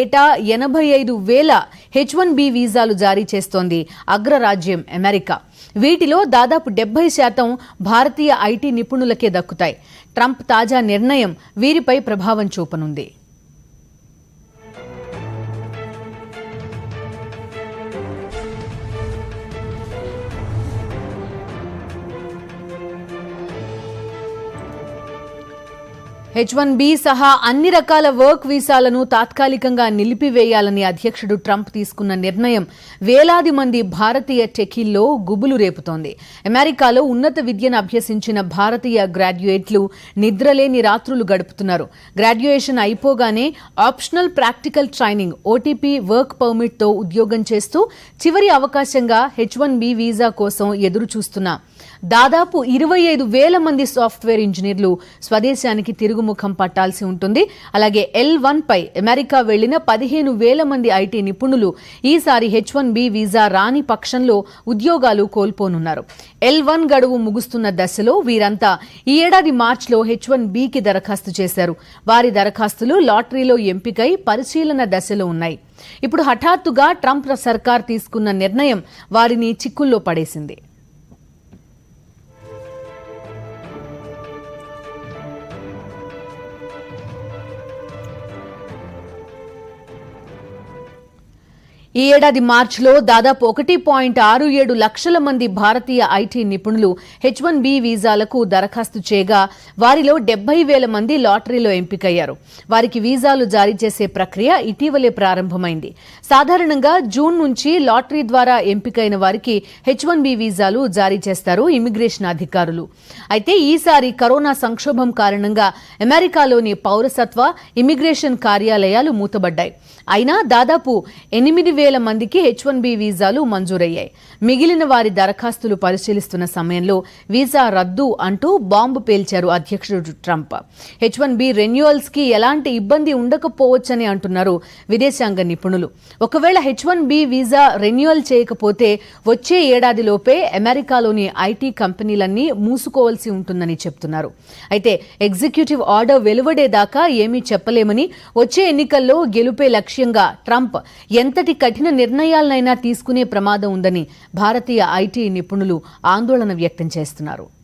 ఏటా ఎనభై ఐదు వేల హెచ్ వన్ బి వీసాలు జారీ చేస్తోంది అగ్రరాజ్యం అమెరికా. వీటిలో దాదాపు డెబ్బై శాతం భారతీయ ఐటీ నిపుణులకే దక్కుతాయి. ట్రంప్ తాజా నిర్ణయం వీరిపై ప్రభావం చూపనుంది. హెచ్ వన్ బి సహా అన్ని రకాల వర్క్ వీసాలను తాత్కాలికంగా నిలిపివేయాలని అధ్యక్షుడు ట్రంప్ తీసుకున్న నిర్ణయం వేలాది మంది భారతీయ టెకీల్లో గుబులు రేపుతోంది. అమెరికాలో ఉన్నత విద్యను అభ్యసించిన భారతీయ గ్రాడ్యుయేట్లు నిద్రలేని రాత్రులు గడుపుతున్నారు. గ్రాడ్యుయేషన్ అయిపోగానే optional practical training OTP work పర్మిట్తో ఉద్యోగం చేస్తూ చివరి అవకాశంగా హెచ్ వన్ బి వీసా కోసం ఎదురుచూస్తున్న దాదాపు ఇరవై ఐదు వేల మంది సాఫ్ట్వేర్ ఇంజనీర్లు స్వదేశానికి తిరుగుముఖం పట్టాల్సి ఉంటుంది. అలాగే ఎల్ వన్ పై అమెరికా వెళ్ళిన పదిహేను వేల మంది ఐటీ నిపుణులు ఈసారి హెచ్ వన్ బి వీసా రాని పక్షంలో ఉద్యోగాలు కోల్పోనున్నారు. ఎల్ వన్ గడువు ముగుస్తున్న దశలో వీరంతా ఈ ఏడాది మార్చిలో హెచ్ వన్ బికి దరఖాస్తు చేశారు. వారి దరఖాస్తులు లాటరీలో ఎంపికై పరిశీలన దశలో ఉన్నాయి. ఇప్పుడు హఠాత్తుగా ట్రంప్ సర్కార్ తీసుకున్న నిర్ణయం వారిని చిక్కుల్లో పడేసింది. ఈ ఏడాది మార్చిలో దాదాపు ఒకటి పాయింట్ ఆరు ఏడు లక్షల మంది భారతీయ ఐటీ నిపుణులు హెచ్ వన్ బి వీసాలకు దరఖాస్తు చేయగా వారిలో డెబ్బై వేల మంది లాటరీలో ఎంపికయ్యారు. వారికి వీసాలు జారీ చేసే ప్రక్రియ ఇటీవలే ప్రారంభమైంది. సాధారణంగా జూన్ నుంచి లాటరీ ద్వారా ఎంపికైన వారికి హెచ్ వన్ బి వీసాలు జారీ చేస్తారు ఇమిగ్రేషన్ అధికారులు. అయితే ఈసారి కరోనా సంక్షోభం కారణంగా అమెరికాలోని పౌరసత్వ ఇమిగ్రేషన్ కార్యాలయాలు మూతబడ్డాయి. అయినా దాదాపు ఎనిమిది వేల మందికి హెచ్ వన్ బి వీసాలు మంజూరయ్యాయి. మిగిలిన వారి దరఖాస్తులు పరిశీలిస్తున్న సమయంలో వీసా రద్దు అంటూ బాంబు పేల్చారు అధ్యక్షుడు ట్రంప్. హెచ్ వన్ బి రెన్యువల్స్కి ఎలాంటి ఇబ్బంది ఉండకపోవచ్చని అంటున్నారు విదేశాంగ నిపుణులు. ఒకవేళ H one B visa renewal చేయకపోతే వచ్చే ఏడాదిలోపే అమెరికాలోని ఐటీ కంపెనీలన్నీ మూసుకోవాల్సి ఉంటుందని చెప్తున్నారు. అయితే ఎగ్జిక్యూటివ్ ఆర్డర్ వెలువడేదాకా ఏమీ చెప్పలేమని వచ్చే ఎన్నికల్లో గెలుపే లక్ష్యంగా ట్రంప్ ఎంతటి కఠిన నిర్ణయాలనైనా తీసుకునే ప్రమాదం ఉందని భారతీయ ఐటీ నిపుణులు ఆందోళన వ్యక్తం చేస్తున్నారు.